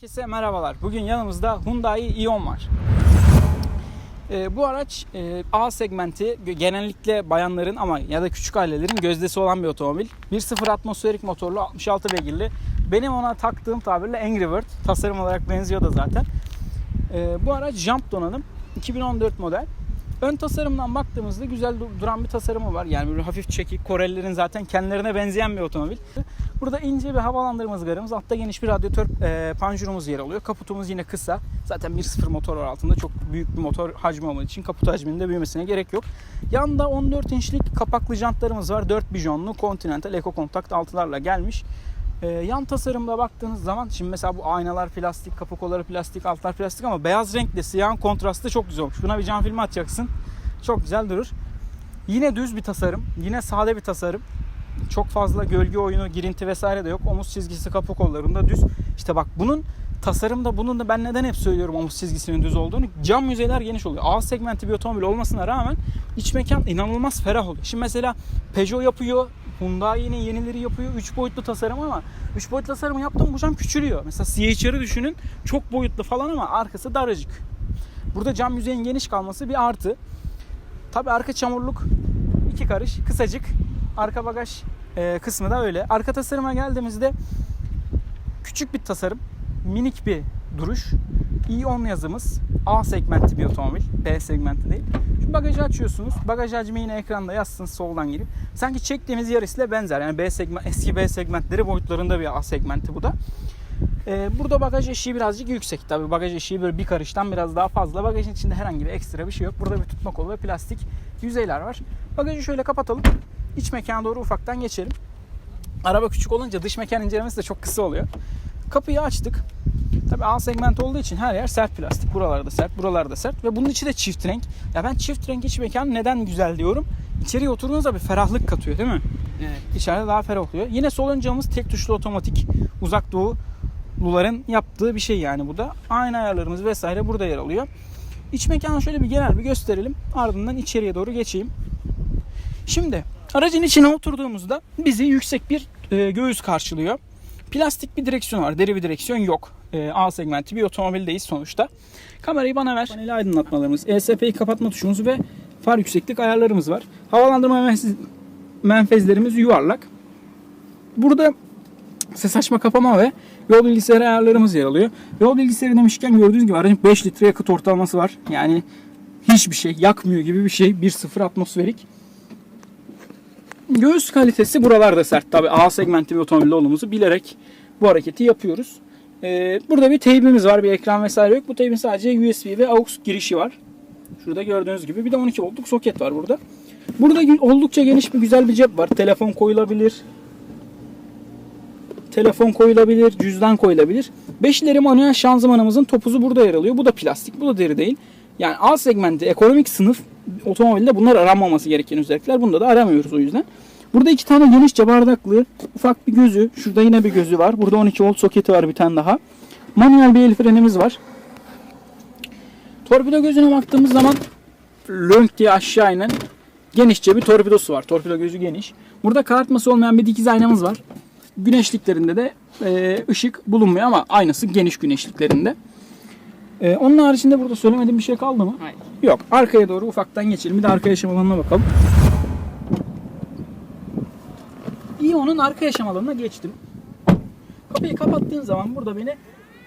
Herkese merhabalar. Bugün yanımızda Hyundai Ion var. Ee, bu araç e, A segmenti genellikle bayanların ama ya da küçük ailelerin gözdesi olan bir otomobil. 1.0 atmosferik motorlu 66 beygirli. Benim ona taktığım tabirle Angry Bird. Tasarım olarak benziyor da zaten. Ee, bu araç jump donanım. 2014 model. Ön tasarımdan baktığımızda güzel du- duran bir tasarımı var. Yani böyle hafif çekik. Korelilerin zaten kendilerine benzeyen bir otomobil. Burada ince bir havalandırma ızgaramız. Altta geniş bir radyatör e, panjurumuz yer alıyor. Kaputumuz yine kısa. Zaten 1.0 motor var altında. Çok büyük bir motor hacmi olmadığı için kaput hacminin de büyümesine gerek yok. Yanında 14 inçlik kapaklı jantlarımız var. 4 bijonlu Continental Eco Contact altılarla gelmiş. E, yan tasarımda baktığınız zaman şimdi mesela bu aynalar plastik, kapı kolları plastik, altlar plastik ama beyaz renkle siyahın kontrastı çok güzel olmuş. Buna bir cam filmi atacaksın. Çok güzel durur. Yine düz bir tasarım. Yine sade bir tasarım. Çok fazla gölge oyunu, girinti vesaire de yok. Omuz çizgisi kapı kollarında düz. İşte bak bunun tasarımda bunun da ben neden hep söylüyorum omuz çizgisinin düz olduğunu. Cam yüzeyler geniş oluyor. A segmenti bir otomobil olmasına rağmen iç mekan inanılmaz ferah oluyor. Şimdi mesela Peugeot yapıyor, Hyundai'nin yenileri yapıyor. 3 boyutlu tasarım ama 3 boyutlu tasarımı yaptım bu cam küçülüyor. Mesela CHR'ı düşünün çok boyutlu falan ama arkası daracık. Burada cam yüzeyin geniş kalması bir artı. Tabi arka çamurluk iki karış kısacık. Arka bagaj e, kısmı da öyle. Arka tasarıma geldiğimizde küçük bir tasarım. Minik bir duruş. i10 yazımız. A segmenti bir otomobil. B segmenti değil. Şu bagajı açıyorsunuz. Bagaj hacmi yine ekranda yazsın soldan girip. Sanki çektiğimiz Yaris'le benzer. Yani B segment, eski B segmentleri boyutlarında bir A segmenti bu da. Ee, burada bagaj eşiği birazcık yüksek. Tabi bagaj eşiği böyle bir karıştan biraz daha fazla. Bagajın içinde herhangi bir ekstra bir şey yok. Burada bir tutma kolu ve plastik yüzeyler var. Bagajı şöyle kapatalım. İç mekana doğru ufaktan geçelim. Araba küçük olunca dış mekan incelemesi de çok kısa oluyor. Kapıyı açtık. Tabi A segment olduğu için her yer sert plastik. Buralarda sert, buralarda sert. Ve bunun içi de çift renk. Ya ben çift renk iç mekan neden güzel diyorum. İçeriye oturduğunuzda bir ferahlık katıyor değil mi? Evet. İçeride daha ferah oluyor. Yine sol ön camımız tek tuşlu otomatik. Uzak doğuluların yaptığı bir şey yani bu da. Aynı ayarlarımız vesaire burada yer alıyor. İç mekanı şöyle bir genel bir gösterelim. Ardından içeriye doğru geçeyim. Şimdi aracın içine oturduğumuzda bizi yüksek bir e, göğüs karşılıyor. Plastik bir direksiyon var. Deri bir direksiyon yok. E, A segmenti bir otomobildeyiz sonuçta. Kamerayı bana ver. Paneli aydınlatmalarımız, ESP'yi kapatma tuşumuz ve far yükseklik ayarlarımız var. Havalandırma menfez- menfezlerimiz yuvarlak. Burada ses açma kapama ve yol bilgisayarı ayarlarımız yer alıyor. Yol bilgisayarı demişken gördüğünüz gibi aracın 5 litre yakıt ortalaması var. Yani hiçbir şey yakmıyor gibi bir şey. 1.0 atmosferik. Göğüs kalitesi buralarda sert. Tabi A segmenti bir otomobil olduğumuzu bilerek bu hareketi yapıyoruz. Ee, burada bir teybimiz var. Bir ekran vesaire yok. Bu teybin sadece USB ve AUX girişi var. Şurada gördüğünüz gibi. Bir de 12 voltluk soket var burada. Burada oldukça geniş bir güzel bir cep var. Telefon koyulabilir. Telefon koyulabilir, cüzdan koyulabilir. 5 ileri manuel şanzımanımızın topuzu burada yer alıyor. Bu da plastik, bu da deri değil. Yani A segmenti, ekonomik sınıf otomobilde bunlar aranmaması gereken özellikler. Bunda da aramıyoruz o yüzden. Burada iki tane genişçe bardaklı, ufak bir gözü. Şurada yine bir gözü var. Burada 12 volt soketi var bir tane daha. Manuel bir el frenimiz var. Torpido gözüne baktığımız zaman lönk diye aşağı inen genişçe bir torpidosu var. Torpido gözü geniş. Burada karartması olmayan bir dikiz aynamız var. Güneşliklerinde de ışık bulunmuyor ama aynası geniş güneşliklerinde. E, onun haricinde burada söylemediğim bir şey kaldı mı? Hayır. Yok. Arkaya doğru ufaktan geçelim. Bir de arka yaşam alanına bakalım. İO'nun arka yaşam alanına geçtim. Kapıyı kapattığın zaman burada beni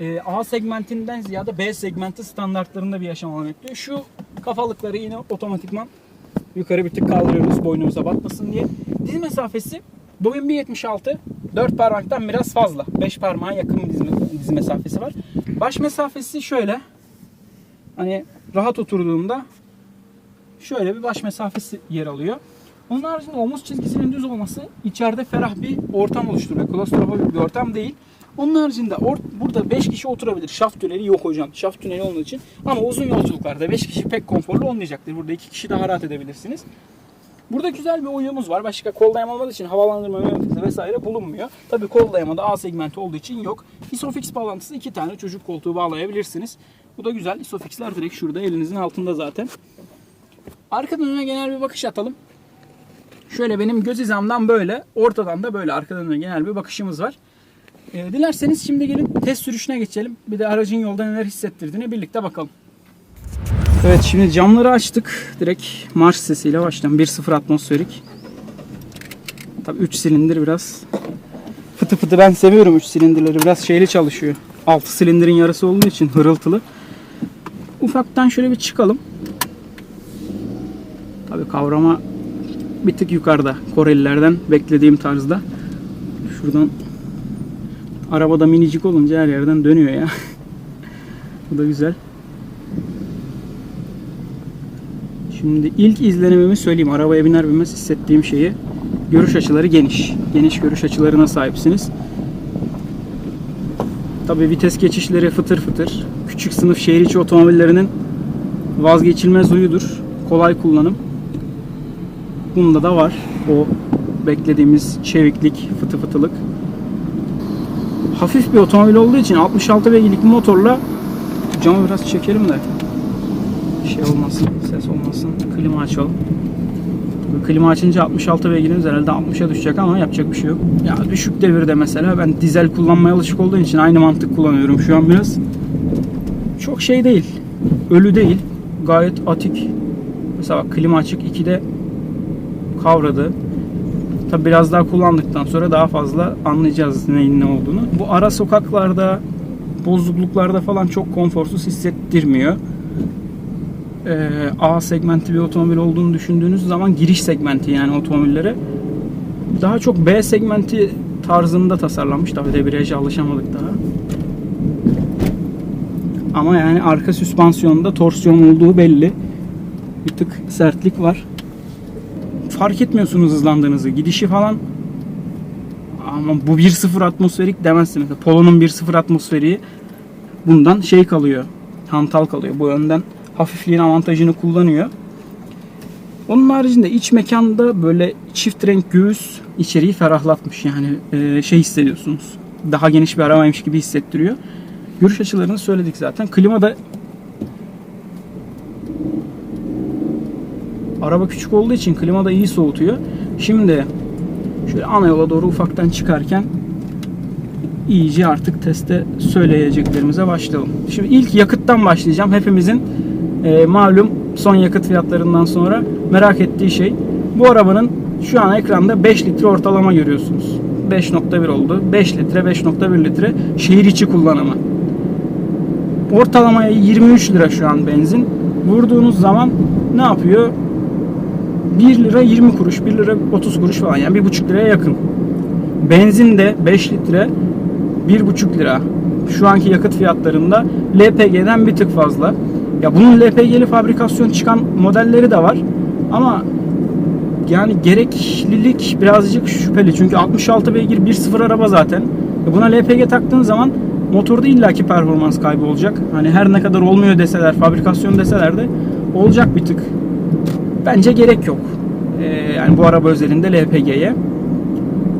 e, A segmentinden ziyade B segmenti standartlarında bir yaşam alanı bekliyor. Şu kafalıkları yine otomatikman yukarı bir tık kaldırıyoruz boynumuza batmasın diye. Diz mesafesi boyum 1.76. 4 parmaktan biraz fazla. 5 parmağa yakın bir diz, diz mesafesi var. Baş mesafesi şöyle. Hani rahat oturduğumda şöyle bir baş mesafesi yer alıyor. Onun haricinde omuz çizgisinin düz olması içeride ferah bir ortam oluşturuyor. Klostrofobik bir ortam değil. Onun haricinde or- burada 5 kişi oturabilir. Şaft tüneli yok hocam. Şaft tüneli olmadığı için. Ama uzun yolculuklarda 5 kişi pek konforlu olmayacaktır. Burada 2 kişi daha rahat edebilirsiniz. Burada güzel bir oyunumuz var. Başka kol dayama olmadığı için havalandırma menfezi vesaire bulunmuyor. Tabii kol dayamada A segmenti olduğu için yok. Isofix bağlantısı iki tane çocuk koltuğu bağlayabilirsiniz. Bu da güzel. Isofixler direkt şurada elinizin altında zaten. Arkadan öne genel bir bakış atalım. Şöyle benim göz hizamdan böyle, ortadan da böyle arkadan öne genel bir bakışımız var. Ee, dilerseniz şimdi gelin test sürüşüne geçelim. Bir de aracın yolda neler hissettirdiğine birlikte bakalım. Evet şimdi camları açtık. Direkt marş sesiyle başlayalım. 1.0 atmosferik. Tabii 3 silindir biraz fıtı fıtı ben seviyorum 3 silindirleri. Biraz şeyli çalışıyor. 6 silindirin yarısı olduğu için hırıltılı. Ufaktan şöyle bir çıkalım. Tabii kavrama bir tık yukarıda. Korelilerden beklediğim tarzda. Şuradan arabada minicik olunca her yerden dönüyor ya. Bu da güzel. Şimdi ilk izlenimimi söyleyeyim. Arabaya biner binmez hissettiğim şeyi. Görüş açıları geniş. Geniş görüş açılarına sahipsiniz. Tabi vites geçişleri fıtır fıtır. Küçük sınıf şehir içi otomobillerinin vazgeçilmez huyudur. Kolay kullanım. Bunda da var. O beklediğimiz çeviklik, fıtı fıtılık. Hafif bir otomobil olduğu için 66 beygirlik motorla camı biraz çekelim de şey olmasın, ses olmasın. Klima açalım. Klima açınca 66 beygirimiz herhalde 60'a düşecek ama yapacak bir şey yok. Ya düşük devirde mesela ben dizel kullanmaya alışık olduğum için aynı mantık kullanıyorum şu an biraz. Çok şey değil. Ölü değil. Gayet atik. Mesela klima açık 2'de kavradı. Tabi biraz daha kullandıktan sonra daha fazla anlayacağız neyin ne olduğunu. Bu ara sokaklarda, bozukluklarda falan çok konforsuz hissettirmiyor. Ee, A segmenti bir otomobil olduğunu düşündüğünüz zaman giriş segmenti yani otomobillere daha çok B segmenti tarzında tasarlanmış. Tabi debriyaja alışamadık daha. Ama yani arka süspansiyonda torsiyon olduğu belli. Bir tık sertlik var. Fark etmiyorsunuz hızlandığınızı. Gidişi falan ama bu 1.0 atmosferik demezsin. Mesela Polo'nun 1.0 atmosferiği bundan şey kalıyor. Hantal kalıyor. Bu yönden hafifliğin avantajını kullanıyor. Onun haricinde iç mekanda böyle çift renk göğüs içeriği ferahlatmış. Yani e, şey hissediyorsunuz. Daha geniş bir arabaymış gibi hissettiriyor. Görüş açılarını söyledik zaten. Klima da araba küçük olduğu için klima da iyi soğutuyor. Şimdi şöyle ana yola doğru ufaktan çıkarken iyice artık teste söyleyeceklerimize başlayalım. Şimdi ilk yakıttan başlayacağım. Hepimizin e, malum son yakıt fiyatlarından sonra merak ettiği şey. Bu arabanın şu an ekranda 5 litre ortalama görüyorsunuz. 5.1 oldu. 5 litre, 5.1 litre şehir içi kullanımı. Ortalamaya 23 lira şu an benzin. Vurduğunuz zaman ne yapıyor? 1 lira 20 kuruş, 1 lira 30 kuruş falan yani 1,5 liraya yakın. Benzin de 5 litre 1,5 lira. Şu anki yakıt fiyatlarında LPG'den bir tık fazla. Ya bunun LPG'li fabrikasyon çıkan modelleri de var. Ama yani gereklilik birazcık şüpheli. Çünkü 66 beygir 1.0 araba zaten. E buna LPG taktığın zaman motorda illaki performans kaybı olacak. Hani her ne kadar olmuyor deseler, fabrikasyon deseler de olacak bir tık. Bence gerek yok. Ee, yani bu araba özelinde LPG'ye.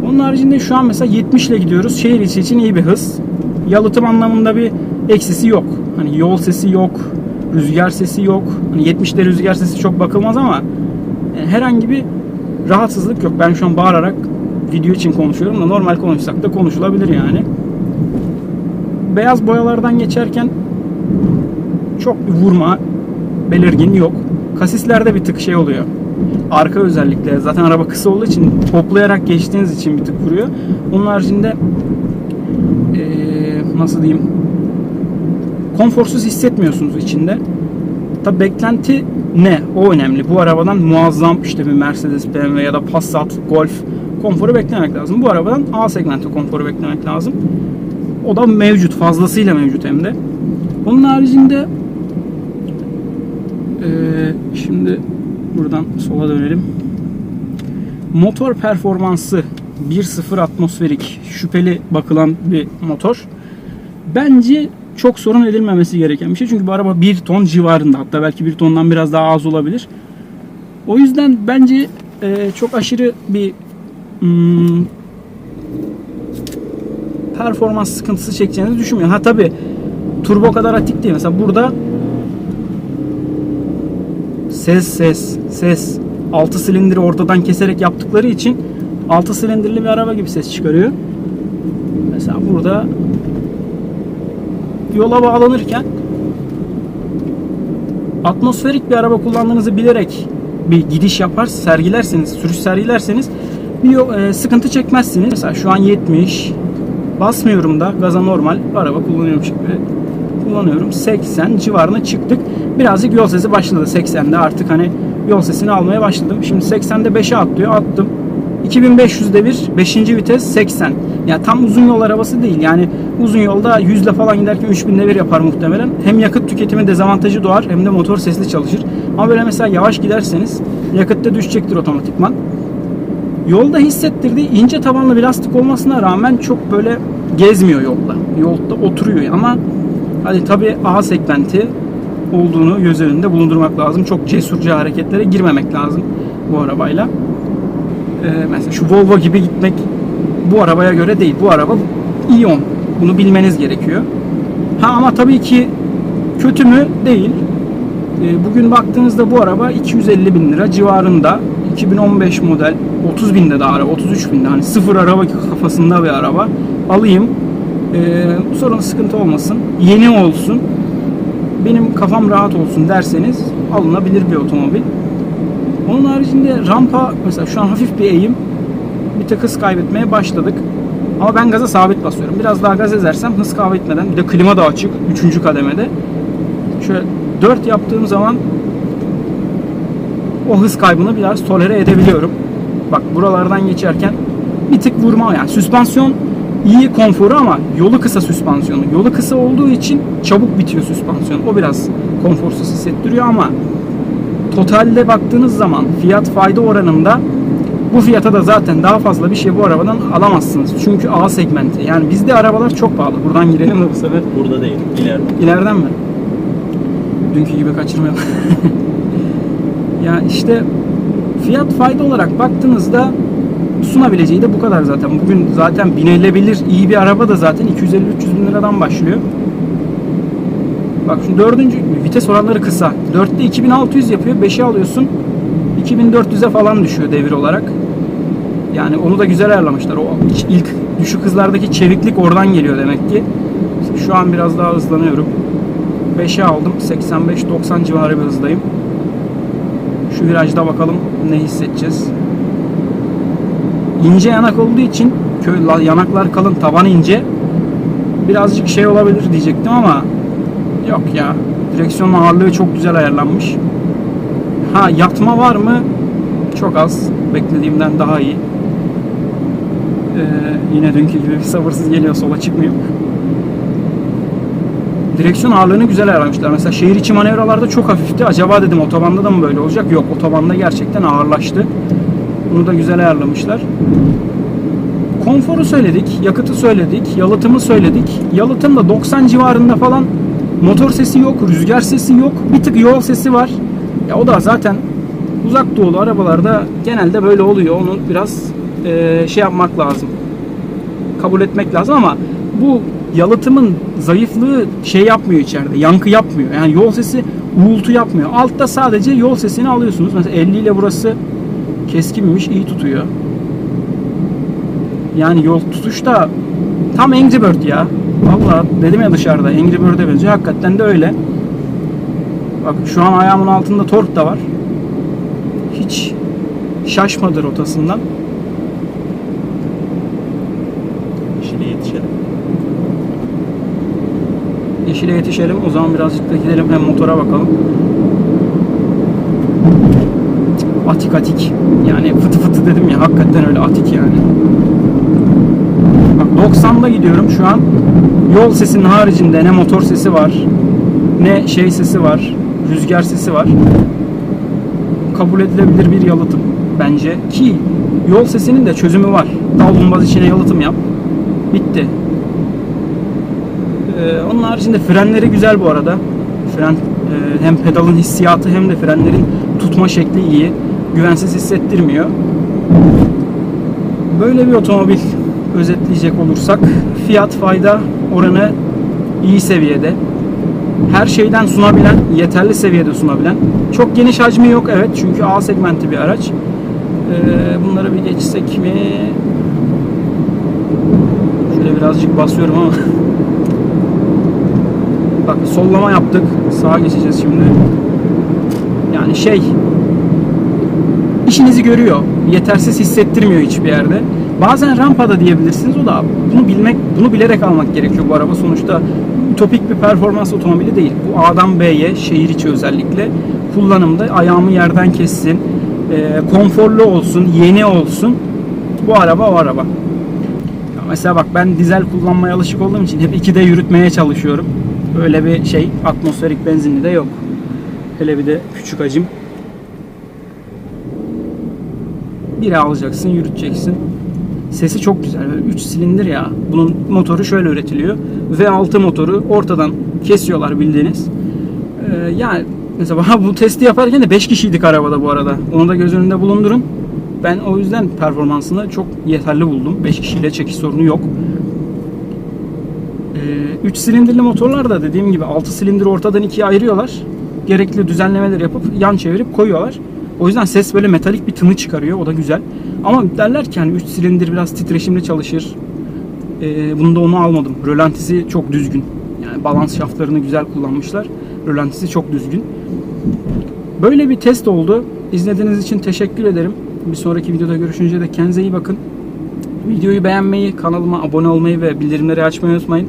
Onun haricinde şu an mesela 70 ile gidiyoruz. Şehir içi için iyi bir hız. Yalıtım anlamında bir eksisi yok. Hani yol sesi yok, rüzgar sesi yok. Hani 70'te rüzgar sesi çok bakılmaz ama yani herhangi bir rahatsızlık yok. Ben şu an bağırarak video için konuşuyorum da normal konuşsak da konuşulabilir yani. Beyaz boyalardan geçerken çok bir vurma belirgin yok. Kasislerde bir tık şey oluyor. Arka özellikle zaten araba kısa olduğu için toplayarak geçtiğiniz için bir tık vuruyor. Onun haricinde ee, nasıl diyeyim konforsuz hissetmiyorsunuz içinde. Tabi beklenti ne? O önemli. Bu arabadan muazzam işte bir Mercedes, BMW ya da Passat, Golf konforu beklemek lazım. Bu arabadan A segmenti konforu beklemek lazım. O da mevcut. Fazlasıyla mevcut hem de. Onun haricinde ee, şimdi buradan sola dönelim. Motor performansı 1.0 atmosferik şüpheli bakılan bir motor. Bence çok sorun edilmemesi gereken bir şey. Çünkü bu araba 1 ton civarında. Hatta belki 1 tondan biraz daha az olabilir. O yüzden bence e, çok aşırı bir hmm, performans sıkıntısı çekeceğinizi düşünmüyorum. Ha tabi turbo kadar atik değil. Mesela burada ses ses ses 6 silindiri ortadan keserek yaptıkları için 6 silindirli bir araba gibi ses çıkarıyor. Mesela burada yola bağlanırken atmosferik bir araba kullandığınızı bilerek bir gidiş yapar, sergilerseniz, sürüş sergilerseniz bir e, sıkıntı çekmezsiniz. Mesela şu an 70 basmıyorum da gaza normal araba kullanıyorum şimdi. Kullanıyorum. 80 civarına çıktık. Birazcık yol sesi başladı 80'de artık hani yol sesini almaya başladım. Şimdi 80'de 5'e atlıyor. Attım. 2500'de bir 5. vites 80. Ya tam uzun yol arabası değil. Yani uzun yolda 100 ile falan giderken 3000'de bir yapar muhtemelen. Hem yakıt tüketimi dezavantajı doğar hem de motor sesli çalışır. Ama böyle mesela yavaş giderseniz yakıtta düşecektir otomatikman. Yolda hissettirdiği ince tabanlı bir lastik olmasına rağmen çok böyle gezmiyor yolda. Yolda oturuyor ama hani tabi A segmenti olduğunu göz önünde bulundurmak lazım. Çok cesurca hareketlere girmemek lazım bu arabayla. Ee, mesela şu Volvo gibi gitmek bu arabaya göre değil. Bu araba Ion. Bunu bilmeniz gerekiyor. Ha ama tabii ki kötü mü? Değil. Ee, bugün baktığınızda bu araba 250 bin lira civarında. 2015 model 30 binde de araba 33 binde hani sıfır araba kafasında bir araba alayım ee, sorun sıkıntı olmasın yeni olsun benim kafam rahat olsun derseniz alınabilir bir otomobil onun haricinde rampa mesela şu an hafif bir eğim bir tık hız kaybetmeye başladık ama ben gaza sabit basıyorum biraz daha gaz ezersem hız kaybetmeden bir de klima da açık 3. kademede şöyle 4 yaptığım zaman o hız kaybını biraz tolere edebiliyorum. Bak buralardan geçerken bir tık vurma yani süspansiyon iyi konforu ama yolu kısa süspansiyonu. Yolu kısa olduğu için çabuk bitiyor süspansiyon. O biraz konforsuz hissettiriyor ama totalde baktığınız zaman fiyat fayda oranında bu fiyata da zaten daha fazla bir şey bu arabadan alamazsınız. Çünkü A segmenti. Yani bizde arabalar çok pahalı. Buradan girelim mi bu sefer? Burada değil, ileride. İleriden mi? Dünkü gibi kaçırmayalım. ya işte fiyat fayda olarak baktığınızda sunabileceği de bu kadar zaten. Bugün zaten binilebilir iyi bir araba da zaten 250-300 bin liradan başlıyor. Bak şu dördüncü vites oranları kısa. 4'te 2600 yapıyor. 5'i alıyorsun. 2400'e falan düşüyor devir olarak. Yani onu da güzel ayarlamışlar. O ilk düşük hızlardaki çeviklik oradan geliyor demek ki. Şu an biraz daha hızlanıyorum. 5'e aldım. 85-90 civarı bir hızdayım. Şu virajda bakalım ne hissedeceğiz. İnce yanak olduğu için köy la- yanaklar kalın, taban ince. Birazcık şey olabilir diyecektim ama yok ya. Direksiyon ağırlığı çok güzel ayarlanmış. Ha yatma var mı? Çok az. Beklediğimden daha iyi. Ee, yine dünkü gibi sabırsız geliyor sola çıkmıyor. Direksiyon ağırlığını güzel ayarlamışlar. Mesela şehir içi manevralarda çok hafifti. Acaba dedim otobanda da mı böyle olacak? Yok otobanda gerçekten ağırlaştı. Bunu da güzel ayarlamışlar. Konforu söyledik, yakıtı söyledik, yalıtımı söyledik. Yalıtım da 90 civarında falan. Motor sesi yok, rüzgar sesi yok. Bir tık yol sesi var. Ya o da zaten uzak doğulu arabalarda genelde böyle oluyor. Onu biraz eee, şey yapmak lazım. Kabul etmek lazım ama bu yalıtımın zayıflığı şey yapmıyor içeride. Yankı yapmıyor. Yani yol sesi uğultu yapmıyor. Altta sadece yol sesini alıyorsunuz. Mesela 50 ile burası keskinmiş, iyi tutuyor. Yani yol tutuş da tam Angry Bird ya. Vallahi dedim ya dışarıda Angry Bird'e benziyor. Hakikaten de öyle. Bak şu an ayağımın altında tork da var. Hiç şaşmadı rotasından. İşine yetişelim. Yeşile yetişelim. O zaman birazcık da gidelim hem motora bakalım. Atik atik. Yani fıtı fıtı dedim ya hakikaten öyle atik yani. Bak 90'da gidiyorum şu an. Yol sesinin haricinde ne motor sesi var, ne şey sesi var, rüzgar sesi var. Kabul edilebilir bir yalıtım bence ki yol sesinin de çözümü var. Davlumbaz içine yalıtım yap. Bitti. Ee, onun haricinde frenleri güzel bu arada. Fren e, hem pedalın hissiyatı hem de frenlerin tutma şekli iyi. Güvensiz hissettirmiyor. Böyle bir otomobil özetleyecek olursak fiyat fayda oranı iyi seviyede. Her şeyden sunabilen, yeterli seviyede sunabilen. Çok geniş hacmi yok evet çünkü A segmenti bir araç. Ee, bunları bir geçsek mi? Şöyle birazcık basıyorum ama. Sollama yaptık. Sağa geçeceğiz şimdi. Yani şey işinizi görüyor. Yetersiz hissettirmiyor hiçbir yerde. Bazen rampada diyebilirsiniz. O da bunu bilmek, bunu bilerek almak gerekiyor bu araba. Sonuçta ütopik bir performans otomobili değil. Bu A'dan B'ye, şehir içi özellikle kullanımda ayağımı yerden kessin, e, konforlu olsun, yeni olsun. Bu araba o araba. Ya mesela bak ben dizel kullanmaya alışık olduğum için hep 2'de yürütmeye çalışıyorum. Öyle bir şey atmosferik benzinli de yok. Hele bir de küçük hacim. Biri alacaksın, yürüteceksin. Sesi çok güzel. 3 silindir ya. Bunun motoru şöyle üretiliyor. V6 motoru ortadan kesiyorlar bildiğiniz. Ee, yani mesela bu testi yaparken de 5 kişiydik arabada bu arada. Onu da göz önünde bulundurun. Ben o yüzden performansını çok yeterli buldum. 5 kişiyle çekiş sorunu yok. 3 silindirli motorlar da dediğim gibi 6 silindir ortadan ikiye ayırıyorlar. Gerekli düzenlemeler yapıp yan çevirip koyuyorlar. O yüzden ses böyle metalik bir tını çıkarıyor. O da güzel. Ama derler ki hani 3 silindir biraz titreşimli çalışır. Ee, bunda onu almadım. Rölantisi çok düzgün. Yani balans şaftlarını güzel kullanmışlar. Rölantisi çok düzgün. Böyle bir test oldu. İzlediğiniz için teşekkür ederim. Bir sonraki videoda görüşünce de kendinize iyi bakın. Videoyu beğenmeyi, kanalıma abone olmayı ve bildirimleri açmayı unutmayın.